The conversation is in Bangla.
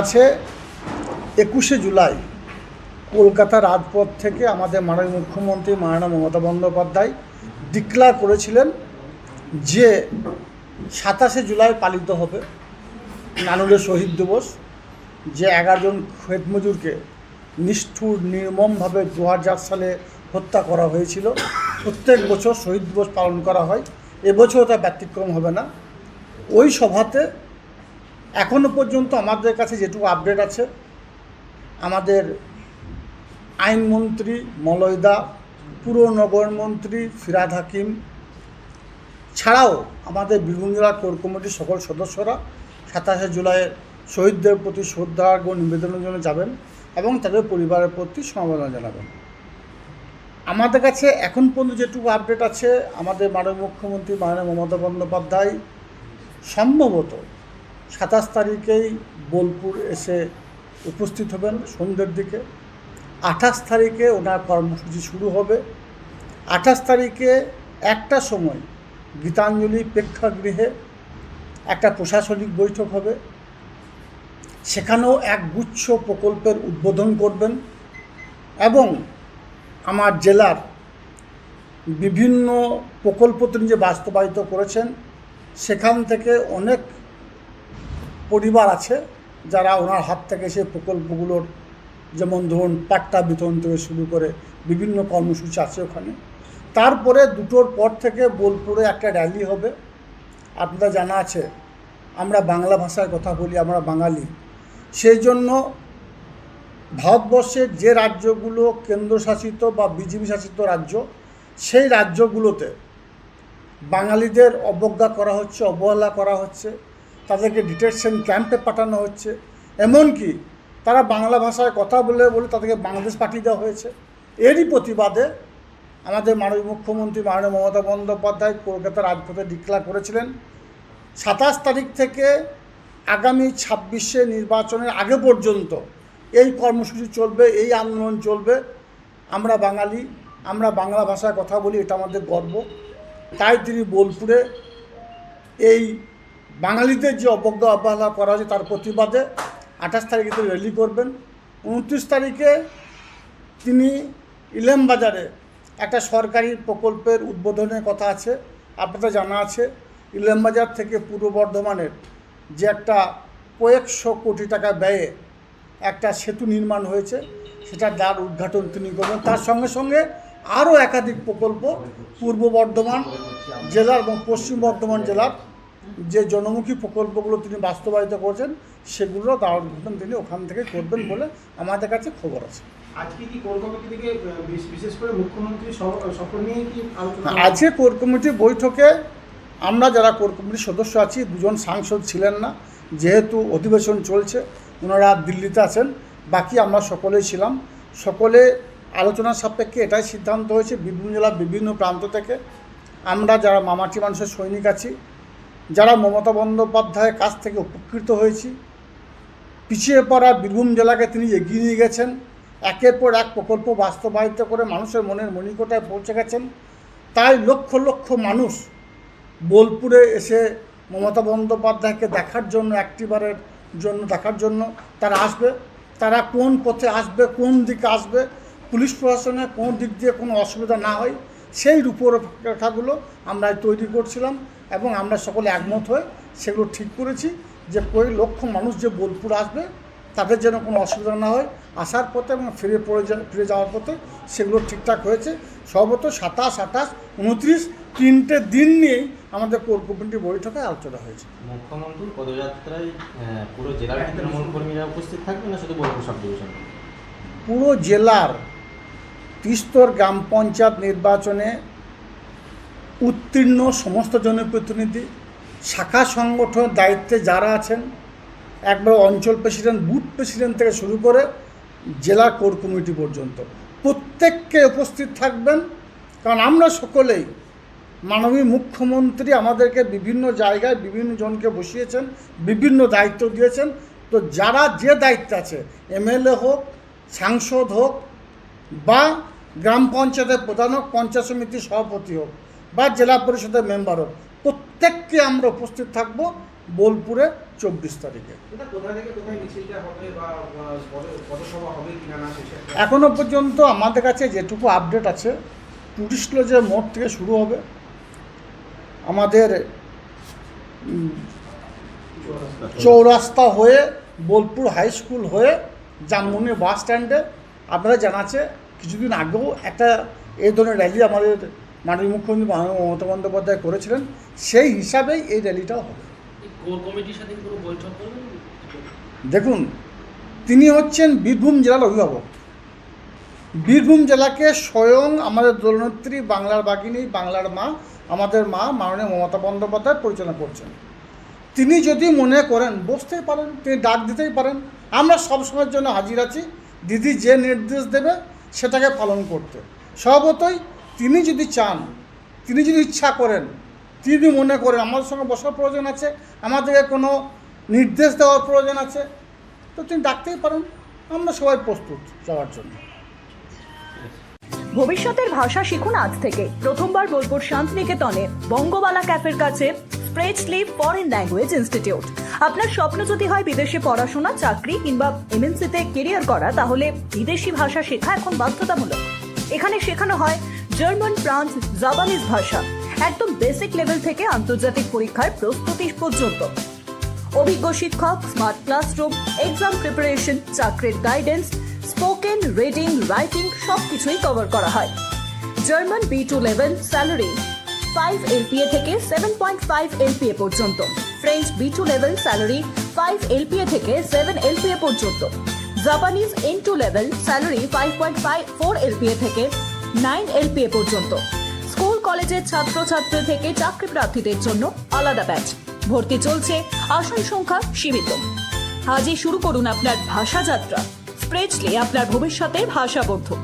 আছে একুশে জুলাই, কলকাতা রাজপথ থেকে আমাদের মাননীয় মুখ্যমন্ত্রী মাননীয় মমতা বন্দ্যোপাধ্যায় ডিক্লার করেছিলেন যে সাতাশে জুলাই পালিত হবে নানুরের শহীদ দিবস, যে এগারোজন খেত মজুরকে নিষ্ঠুর, নির্মমভাবে দু হাজার সালে হত্যা করা হয়েছিল। প্রত্যেক বছর শহীদ দিবস পালন করা হয়। এবছরও তা ব্যতিক্রম হবে না। ওই সভাতে এখনও পর্যন্ত আমাদের কাছে যেটুকু আপডেট আছে, আমাদের আইনমন্ত্রী মলয়দা, পুর নগর মন্ত্রী ফিরাদ হাকিম, ছাড়াও আমাদের বীরভূম জেলা কোর কমিটির সকল সদস্যরা সাতাশে জুলাইয়ের শহীদদের প্রতি শ্রদ্ধার্ঘ নিবেদনের জন্য যাবেন এবং তাদের পরিবারের প্রতি সমবেদনা জানাবেন। আমাদের কাছে এখন পর্যন্ত যেটুকু আপডেট আছে, আমাদের মাননীয় মুখ্যমন্ত্রী মাননীয় মমতা বন্দ্যোপাধ্যায় সম্ভবত সাতাশ তারিখেই বোলপুর এসে উপস্থিত হবেন সন্ধ্যের দিকে। আঠাশ তারিখে ওনার কর্মসূচি শুরু হবে। আঠাশ তারিখে একটা সময় গীতাঞ্জলি প্রেক্ষাগৃহে একটা প্রশাসনিক বৈঠক হবে। সেখানেও এক গুচ্ছ প্রকল্পের উদ্বোধন করবেন এবং আমার জেলার বিভিন্ন প্রকল্প তিনি যে বাস্তবায়িত করেছেন, সেখান থেকে অনেক পরিবার আছে যারা ওনার হাত থেকে সেই প্রকল্পগুলোর যেমন ধরুন পাট্টা বিতরণ থেকে শুরু করে বিভিন্ন কর্মসূচি আছে ওখানে। তারপরে দুটোর পর থেকে বোলপুরে একটা র্যালি হবে। আপনারা জানা আছে, আমরা বাংলা ভাষায় কথা বলি, আমরা বাঙালি। সেই জন্য ভারতবর্ষের যে রাজ্যগুলো কেন্দ্রশাসিত বা বিজেপি শাসিত রাজ্য, সেই রাজ্যগুলোতে বাঙালিদের অবজ্ঞা করা হচ্ছে, অবহেলা করা হচ্ছে। তাদেরকে ডিটেকশন ক্যাম্পে পাঠানো হচ্ছে। এমনকি তারা বাংলা ভাষায় কথা বলে বলে তাদেরকে বাংলাদেশ পাঠিয়ে দেওয়া হয়েছে। এরই প্রতিবাদে আমাদের মাননীয় মুখ্যমন্ত্রী মাননীয় মমতা বন্দ্যোপাধ্যায় কলকাতা রাজপথে ডিক্লার করেছিলেন, সাতাশ তারিখ থেকে আগামী ছাব্বিশে নির্বাচনের আগে পর্যন্ত এই কর্মসূচি চলবে, এই আন্দোলন চলবে। আমরা বাঙালি, আমরা বাংলা ভাষায় কথা বলি, এটা আমাদের গর্ব। তাই তিনি বোলপুরে এই বাঙালিদের যে অবজ্ঞা অবহেলা করা হয়েছে তার প্রতিবাদে আঠাশ তারিখে তিনি র্যালি করবেন। উনত্রিশ তারিখে তিনি ইলেম বাজারে একটা সরকারি প্রকল্পের উদ্বোধনের কথা আছে, আপনাদের জানা আছে। ইলেম বাজার থেকে পূর্ব বর্ধমানের যে একটা কয়েকশো কোটি টাকা ব্যয়ে একটা সেতু নির্মাণ হয়েছে, সেটার দ্বার উদ্ঘাটন তিনি করবেন। তার সঙ্গে সঙ্গে আরও একাধিক প্রকল্প পূর্ব বর্ধমান জেলার এবং পশ্চিম বর্ধমান জেলার যে জনমুখী প্রকল্পগুলো তিনি বাস্তবায়িত করছেন সেগুলো দ্বার উদ্ঘাটন তিনি ওখান থেকে করবেন বলে আমাদের কাছে খবর আছে। আজকে কোর কমিটি বৈঠকে। আমরা যারা কোর কমিটির সদস্য আছি দুজন সাংসদ ছিলেন না যেহেতু অধিবেশন চলছে ওনারা দিল্লিতে আছেন বাকি আমরা সকলেই ছিলাম। সকলে আলোচনার সাপেক্ষে এটাই সিদ্ধান্ত হয়েছে বীরভূম জেলার বিভিন্ন প্রান্ত থেকে। আমরা যারা মামাটি মানুষের সৈনিক আছি যারা মমতা বন্দ্যোপাধ্যায়ের কাছ থেকে উপকৃত হয়েছি, পিছিয়ে পড়া বীরভূম জেলাকে তিনি এগিয়ে নিয়ে গেছেন। একের পর এক প্রকল্প বাস্তবায়িত করে মানুষের মনের মণিকোটায় পৌঁছে গেছেন। তাই লক্ষ লক্ষ মানুষ বোলপুরে এসে মমতা বন্দ্যোপাধ্যায়কে দেখার জন্য, একটিবারের জন্য দেখার জন্য তারা আসবে। তারা কোন পথে আসবে, কোন দিকে আসবে, পুলিশ প্রশাসনে কোন দিক দিয়ে কোনো অসুবিধা না হয়, সেই রূপরেখাগুলো আমরা তৈরি করছিলাম। এবং আমরা সকলে একমত হয়ে সেগুলো ঠিক করেছি যে কই লক্ষ মানুষ যে বোলপুর আসবে তাদের যেন কোনো অসুবিধা না হয়। আসার পথে এবং ফিরে পড়ে ফিরে যাওয়ার পথে সেগুলো ঠিকঠাক হয়েছে। সর্বত সাতাশ আঠাশ উনত্রিশ তিনটে দিন নিয়েই আমাদের কোর কমিটির বৈঠকে আলোচনা হয়েছে। মুখ্যমন্ত্রীর পদযাত্রায় পুরো জেলার তৃণমূল কর্মীরা উপস্থিত থাকবে না শুধু বোলপুর সাব ডিভিশন? পুরো জেলার তিস্তর গ্রাম পঞ্চায়েত নির্বাচনে উত্তীর্ণ সমস্ত জনপ্রতিনিধি, শাখা সংগঠনের দায়িত্বে যারা আছেন, একবার অঞ্চল প্রেসিডেন্ট, বুথ প্রেসিডেন্ট থেকে শুরু করে জেলা কোর কমিটি পর্যন্ত। প্রত্যেককে উপস্থিত থাকবেন, কারণ আমরা সকলেই মাননীয় মুখ্যমন্ত্রী আমাদেরকে বিভিন্ন জায়গায় বিভিন্ন জনকে বসিয়েছেন, বিভিন্ন দায়িত্ব দিয়েছেন। তো যারা যে দায়িত্ব আছে, এমএলএ হোক, সাংসদ হোক, বা গ্রাম পঞ্চায়েতের প্রধান হোক, পঞ্চায়েত সমিতির সভাপতি হোক বা জেলা পরিষদের মেম্বার হোক প্রত্যেককে আমরা উপস্থিত থাকব বোলপুরে চব্বিশ তারিখে। এখনও পর্যন্ত আমাদের কাছে যেটুকু আপডেট আছে টুরিস্ট লজের মোড় থেকে শুরু হবে। আমাদের চৌরাস্তা হয়ে বোলপুর হাই স্কুল হয়ে জামমুনি বাস স্ট্যান্ডে আপনারা জানাচ্ছে কিছুদিন আগেও একটা এই ধরনের র্যালি আমাদের মাননীয় মুখ্যমন্ত্রী মাননীয় মমতা বন্দ্যোপাধ্যায় করেছিলেন সেই হিসাবেই এই র্যালিটাও হবে। দেখুন তিনি হচ্ছেন বীরভূম জেলার অভিভাবক। বীরভূম জেলাকে স্বয়ং আমাদের দলনেত্রী বাংলার বাগিনী বাংলার মা আমাদের মা মাননীয় মমতা বন্দ্যোপাধ্যায় পরিচালনা করছেন। তিনি যদি মনে করেন বসতেই পারেন তিনি ডাক দিতেই পারেন আমরা সব সময়ের জন্য হাজির আছি। দিদি যে নির্দেশ দেবে সেটাকে পালন করতে। স্বভাবতই তিনি যদি চান, তিনি যদি ইচ্ছা করেন, তিনি মনে করেন, আমাদের সঙ্গে বসার প্রয়োজন আছে, আমাদেরকে কোনো নির্দেশ দেওয়ার প্রয়োজন আছে, তো তিনি ডাকতেই পারেন। আমরা সবাই প্রস্তুত যাওয়ার জন্য। ভবিষ্যতের ভাষা শিখুন আজ থেকে। প্রথমবার বোলপুর শান্তিনিকেতনে বঙ্গবালা ক্যাফের কাছে স্প্রেচলি ফরেন ল্যাঙ্গুয়েজ ইনস্টিটিউট। আপনার স্বপ্ন যদি হয় বিদেশে পড়াশোনা, চাকরি কিংবা এমএনসিতে কেরিয়ার করা, তাহলে বিদেশি ভাষা শেখা এখন বাধ্যতামূলক। এখানে শেখানো হয় জার্মান, ফ্রান্স, জাপানিজ ভাষা একদম বেসিক লেভেল থেকে আন্তর্জাতিক পরীক্ষার প্রস্তুতি পর্যন্ত। অভিজ্ঞ শিক্ষক স্মার্ট ক্লাসরুম এক্সাম প্রিপারেশন চাকরির গাইডেন্স স্পোকেন রিডিং রাইটিং সবকিছুই কভার করা হয়। German B two level salary five LPA থেকে সেভেন পয়েন্ট ফাইভ এলপিএ পর্যন্ত। French B two level salary five LPA থেকে সেভেন এলপিএ পর্যন্ত। Japanese N two level salary five point five four LPA থেকে নাইন এল পি এ পর্যন্ত। স্কুল, কলেজের ছাত্রছাত্রী থেকে চাকরি প্রার্থীদের জন্য আলাদা ব্যাচ। ভর্তি চলছে, আসন সংখ্যা সীমিত। আজই শুরু করুন আপনার ভাষা যাত্রা স্প্রেচলি আপনার ভবিষ্যতে ভাষা বন্ধু